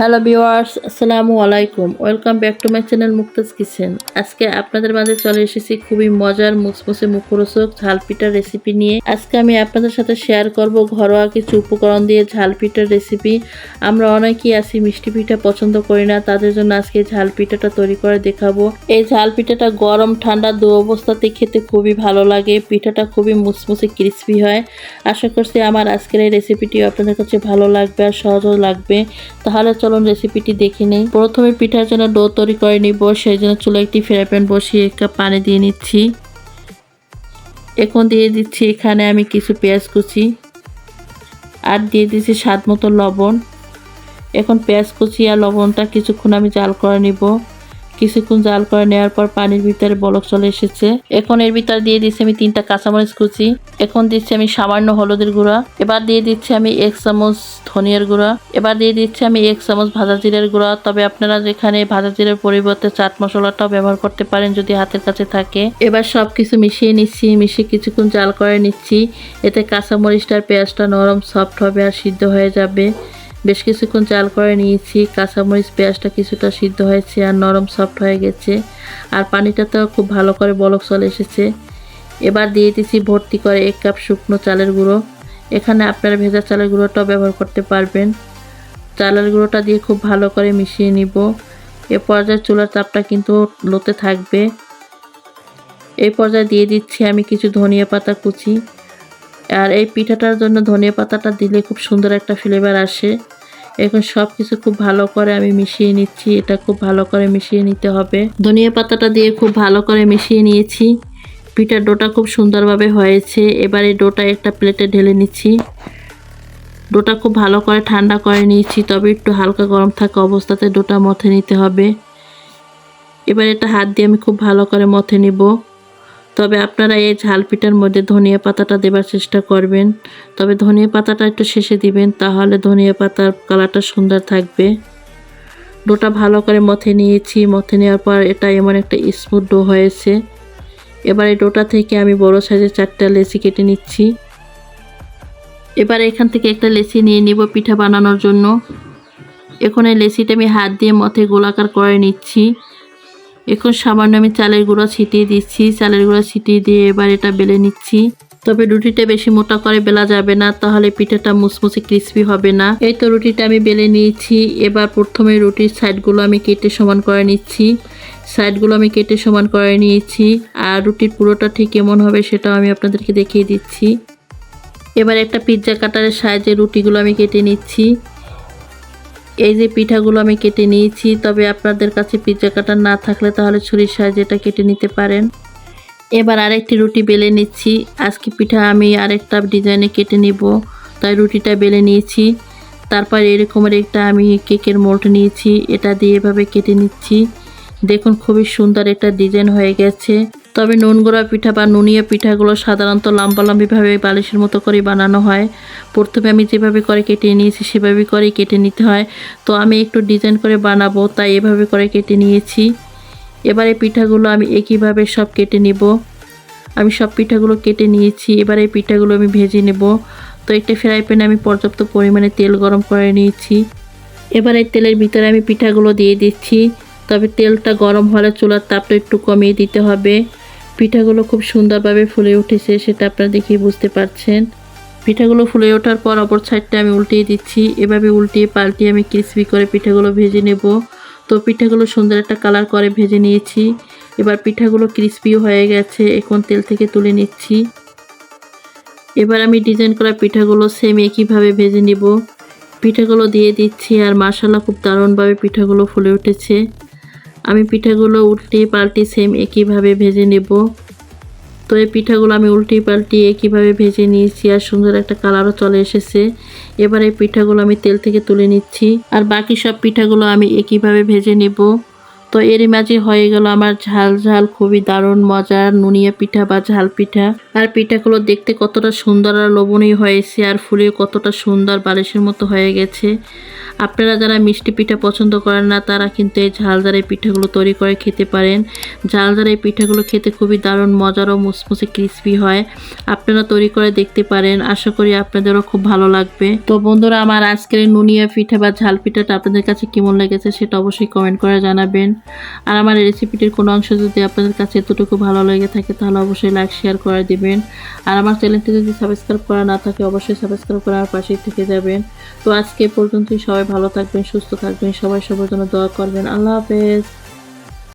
Hello viewers আসসালামু আলাইকুম। Welcome back to my channel Muktaz kitchen. আজকে আপনাদের মাঝে চলে এসেছি খুবই মজার মুসমুসে মুখরোচক ঝাল পিঠার রেসিপি নিয়ে। আজকে আমি আপনাদের সাথে শেয়ার করব ঘরোয়া কিছু উপকরণ দিয়ে ঝাল পিঠার রেসিপি আমরা অনেকেই আছি মিষ্টি পিঠা পছন্দ করি না, তাদের জন্য আজকে ঝাল পিঠাটা তৈরি করে দেখাবো। এই ঝাল পিঠাটা গরম, ঠান্ডা, দু অবস্থাতে খেতে খুবই ভালো লাগে। পিঠাটা খুবই মুসমুসে ক্রিস্পি হয়। আশা করছি আমার আজকের এই রেসিপিটি আপনাদের কাছে ভালো লাগবে আর সহজও লাগবে। তাহলে চলুন রেসিপিটি দেখে নেই। প্রথমে পিঠার জন্য ডো তৈরি করে নিব, সেই জন্য চুলো একটি ফ্রাই প্যান বসিয়ে এক কাপ পানি দিয়ে নিচ্ছি। এখন দিয়ে দিচ্ছি এখানে আমি কিছু পেঁয়াজ কুচি আর দিয়ে দিচ্ছি স্বাদ মতো লবণ। এখন পেঁয়াজ কুচি আর লবণটা কিছুক্ষণ আমি জাল করে নিব। কিছুক্ষণ জাল করে নেওয়ার পর পানির ভিতরে বলক চলে এসেছে। এখন এর ভিতরে দিয়ে দিচ্ছি আমি তিনটা কাঁচামরিচ কুচি। এখন দিচ্ছি আমি সামান্য হলুদের গুঁড়া। এবার দিয়ে দিচ্ছি আমি এক চামচ ধনিয়ার গুঁড়া। এবার দিয়ে দিচ্ছি আমি এক চামচ ভাজা জিরের গুঁড়া। তবে আপনারা যেখানে ভাজা জিরের পরিবর্তে চাট মশলাটাও ব্যবহার করতে পারেন যদি হাতের কাছে থাকে। এবার সব কিছু মিশিয়ে নিচ্ছি, মিশিয়ে কিছুক্ষণ জাল করে নিচ্ছি। এতে কাঁচামরিচটা আর পেঁয়াজটা নরম সফট হবে আর সিদ্ধ হয়ে যাবে। বেশ কিছুক্ষণ চাল করে নিয়েছি, কাঁচামরিচ, পেঁয়াজটা কিছুটা সিদ্ধ হয়েছে আর নরম সফট হয়ে গেছে। আর পানিটা তো খুব ভালো করে বলক চলে এসেছে। এবার দিয়ে দিচ্ছি ভর্তি করে এক কাপ শুকনো চালের গুঁড়ো। এখানে আপনারা ভেজা চালের গুঁড়োটাও ব্যবহার করতে পারবেন। চালের গুঁড়োটা দিয়ে খুব ভালো করে মিশিয়ে নিব। এ পর্যায়ে চুলার চাপটা কিন্তু লোতে থাকবে। এই পর্যায়ে দিয়ে দিচ্ছি আমি কিছু ধনিয়া পাতা কুচি। আর এই পিঠাটার জন্য ধনিয়া পাতাটা দিলে খুব সুন্দর একটা ফ্লেভার আসে। এখন সব কিছু খুব ভালো করে আমি মিশিয়ে নিচ্ছি। এটা খুব ভালো করে মিশিয়ে নিতে হবে। ধনিয়া পাতাটা দিয়ে খুব ভালো করে মিশিয়ে নিয়েছি। পিঠার ডোটা খুব সুন্দরভাবে হয়েছে। এবার এই ডোটা একটা প্লেটে ঢেলে নিচ্ছি। ডোটা খুব ভালো করে ঠান্ডা করে নিয়েছি। তবে একটু হালকা গরম থাকা অবস্থাতে ডোটা মথে নিতে হবে। এবার এটা হাত দিয়ে আমি খুব ভালো করে মথে নিব। তবে আপনারা এই ঝাল পিঠার মধ্যে ধনিয়া পাতাটা দেবার চেষ্টা করবেন। তবে ধনিয়া পাতাটা একটু শেষে দিবেন, তাহলে ধনিয়া পাতার কালারটা সুন্দর থাকবে। ডোটা ভালো করে মথে নিয়েছি, মথে নেওয়ার পর এটা এমন একটা স্মুথ ডো হয়েছে। এবার এই ডোটা থেকে আমি বড় সাইজের চারটা লেচি কেটে নিচ্ছি। এবার এখান থেকে একটা লেচি নিয়ে নিব পিঠা বানানোর জন্য। এখন এই লেচিটা আমি হাত দিয়ে মথে গোলাকার করে নিচ্ছি। এখন সামান্য আমি চালের গুঁড়ো ছিটিয়ে দিচ্ছি। চালের গুঁড়ো ছিটিয়ে দিয়ে এবার এটা বেলে নিচ্ছি। তবে রুটিটা বেশি মোটা করে বেলা যাবে না, তাহলে পিঠাটা মুসমুসে ক্রিসপি হবে না। এই তো রুটিটা আমি বেলে নিয়েছি। এবার প্রথমে রুটির সাইডগুলো আমি কেটে সমান করে নিচ্ছি। সাইডগুলো আমি কেটে সমান করে নিয়েছি। আর রুটির পুরোটা ঠিক কেমন হবে সেটাও আমি আপনাদেরকে দেখিয়ে দিচ্ছি। এবার একটা পিৎজা কাটারের সাহায্যে রুটিগুলো আমি কেটে নিচ্ছি। এই যে পিঠাগুলো আমি কেটে নিয়েছি, তবে আপনাদের কাছে পিৎজা কাটার না থাকলে তাহলে ছুরির সাহায্যে এটা কেটে নিতে পারেন। এবার আরেকটি রুটি বেলে নিচ্ছি। আজকে পিঠা আমি আরেকটা ডিজাইনে কেটে নিব, তাই রুটিটা বেলে নিয়েছি। তারপর এরকমের একটা আমি কেকের মোল্ড নিয়েছি, এটা দিয়ে এভাবে কেটে নিচ্ছি। দেখুন, খুবই সুন্দর একটা ডিজাইন হয়ে গেছে। তবে নুন গুঁড়া পিঠা বা নুনিয়া পিঠাগুলো সাধারণত লম্বালম্বিভাবে বালিশের মতো করে বানানো হয়। প্রথমে আমি যেভাবে করে কেটে নিয়েছি, সেভাবে করে কেটে নিতে হয়। তো আমি একটু ডিজাইন করে বানাবো, তাই এভাবে করে কেটে নিয়েছি। এবারে পিঠাগুলো আমি একইভাবে সব কেটে নিব। আমি সব পিঠাগুলো কেটে নিয়েছি। এবারে পিঠাগুলো আমি ভেজে নেব। তো একটা ফ্রাই প্যানে আমি পর্যাপ্ত পরিমাণে তেল গরম করে নিয়েছি। এবার তেলের ভিতরে আমি পিঠাগুলো দিয়ে দিচ্ছি। তবে তেলটা গরম হলে চুলার তাপটা একটু কমিয়ে দিতে হবে। পিঠাগুলো খুব সুন্দরভাবে ফুলে উঠেছে, সেটা আপনারা দেখেই বুঝতে পারছেন। পিঠাগুলো ফুলে ওঠার পর অপর সাইডটা আমি উল্টিয়ে দিচ্ছি। এভাবে উল্টিয়ে পাল্টিয়ে আমি ক্রিসপি করে পিঠাগুলো ভেজে নেব। তো পিঠাগুলো সুন্দর একটা কালার করে ভেজে নিয়েছি। এবার পিঠাগুলো ক্রিসপিও হয়ে গেছে, এখন তেল থেকে তুলে নিচ্ছি। এবার আমি ডিজাইন করা পিঠাগুলো সেম একইভাবে ভেজে নিব। পিঠাগুলো দিয়ে দিচ্ছি আর মশালা খুব দারুণভাবে পিঠাগুলো ফুলে উঠেছে। আমি পিঠাগুলো উল্টে পাল্টি সেম একইভাবে ভেজে নেব। তো এই পিঠাগুলো আমি উল্টে পাল্টি একইভাবে ভেজে নিয়েছি আর সুন্দর একটা কালারও চলে এসেছে। এবার এই পিঠাগুলো আমি তেল থেকে তুলে নিচ্ছি। আর বাকি সব পিঠাগুলো আমি একইভাবে ভেজে নেব। তো এরই মাঝে হয়ে গেল আমার ঝাল ঝাল, খুবই দারুণ মজার নুনিয়া পিঠা বা ঝাল পিঠা। আর পিঠাগুলো দেখতে কতটা সুন্দর আর লোভনীয় হয়েছে আর ফুলে কতটা সুন্দর বালিশের মতো হয়ে গেছে। আপনারা যারা মিষ্টি পিঠা পছন্দ করেন না, তারা কিন্তু এই এই পিঠাগুলো তৈরি করে খেতে পারেন। এই পিঠাগুলো খেতে খুবই দারুণ মজার ও মুসমুসে ক্রিসপি হয়। আপনারা তৈরি করে দেখতে পারেন, আশা করি আপনাদেরও খুব ভালো লাগবে। তো বন্ধুরা, আমার আজকের নুনিয়া পিঠা বা ঝাল পিঠাটা আপনাদের কাছে কেমন লেগেছে সেটা অবশ্যই কমেন্ট করে জানাবেন। আর আমার এই রেসিপিটির কোনো অংশ যদি আপনাদের কাছে এতটুকু ভালো লেগে থাকে, তাহলে অবশ্যই লাইক শেয়ার করে দিবেন। আর আমার চ্যানেলটি যদি সাবস্ক্রাইব করা না থাকে, অবশ্যই সাবস্ক্রাইব করে আমার পাশেই থেকে যাবেন। তো আজকে পর্যন্তই সবাই ভালো থাকবেন, সুস্থ থাকবেন, সবাই সবার জন্য দোয়া করবেন। আল্লাহ হাফেজ।